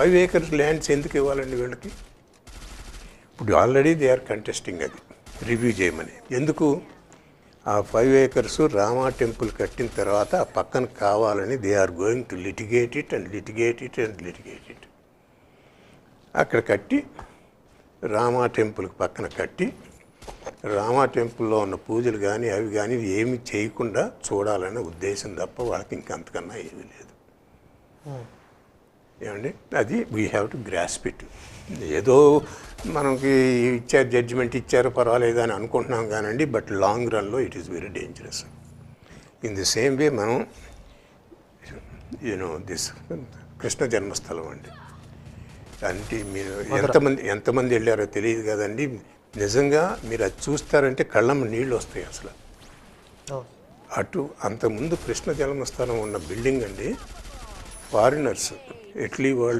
Five acres lands ఎందుకు ఇవ్వాలండి వీళ్ళకి? ఇప్పుడు ఆల్రెడీ దే ఆర్ కంటెస్టింగ్ అది రివ్యూ చేయమని. ఎందుకు? ఆ ఫైవ్ ఏకర్స్ రామా టెంపుల్ కట్టిన తర్వాత ఆ పక్కన కావాలని they are going to litigate it and litigate it and litigate it. అక్కడ కట్టి రామా టెంపుల్కి పక్కన కట్టి రామా టెంపుల్లో ఉన్న పూజలు కానీ అవి కానీ ఏమి చేయకుండా చూడాలనే ఉద్దేశం తప్ప వాళ్ళకి ఇంకంతకన్నా ఏమీ లేదు. ఏమండి? అది we have to grasp it ఏదో మనకి ఇచ్చారు జడ్జిమెంట్ ఇచ్చారు పర్వాలేదు అని అనుకుంటున్నాం కానండి బట్ లాంగ్ రన్లో it is very dangerous in the same way మనం యూనో దిస్ కృష్ణ జన్మస్థలం అండి. అంటే మీరు ఎంతమంది ఎంతమంది వెళ్ళారో తెలియదు కదండి. నిజంగా మీరు అది చూస్తారంటే కళ్ళమ్మ నీళ్ళు వస్తాయి అసలు. అటు అంతకుముందు కృష్ణ జన్మస్థలం ఉన్న బిల్డింగ్ అండి ఫారినర్స్ Italy World